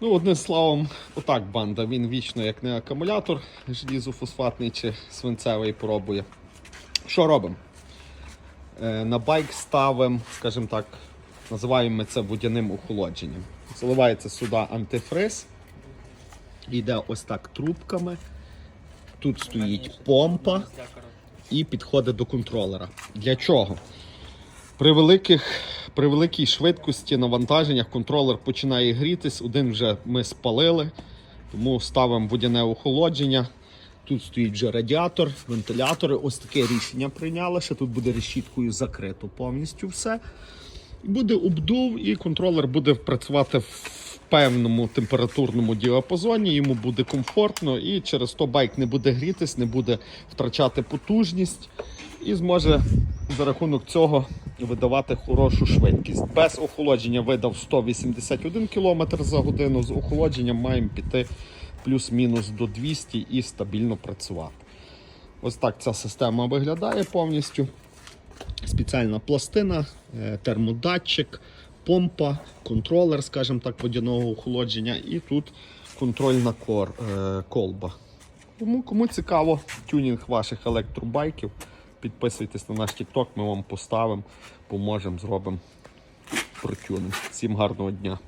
Ну, одним словом, отак банда. Він вічно як не акумулятор желізофосфатний чи свинцевий пробує. Що робимо? Е, На байк ставимо, скажімо так, називаємо ми це водяним охолодженням. Заливається сюди антифриз, йде ось так трубками. Тут стоїть помпа і підходить до контролера. Для чого? При, великих, при великій швидкості навантаженнях контролер починає грітись. Один вже ми спалили, тому ставимо водяне охолодження. Тут стоїть вже радіатор, вентилятори. Ось таке рішення прийняли. Ще тут буде решіткою закрито повністю все. Буде обдув, і контролер буде працювати в певному температурному діапазоні, йому буде комфортно, і через то байк не буде грітись, не буде втрачати потужність і зможе за рахунок цього видавати хорошу швидкість. Без охолодження видав 181 км за годину. З охолодженням маємо піти плюс-мінус до 200 і стабільно працювати. Ось так ця система виглядає повністю спеціальна пластина, е, термодатчик, помпа, контролер, скажімо так, водяного охолодження, і тут контрольна е, колба. Тому кому цікаво тюнінг ваших електробайків, підписуйтесь на наш TikTok, ми вам поставимо, поможемо, зробимо протюнинг. Всім гарного дня!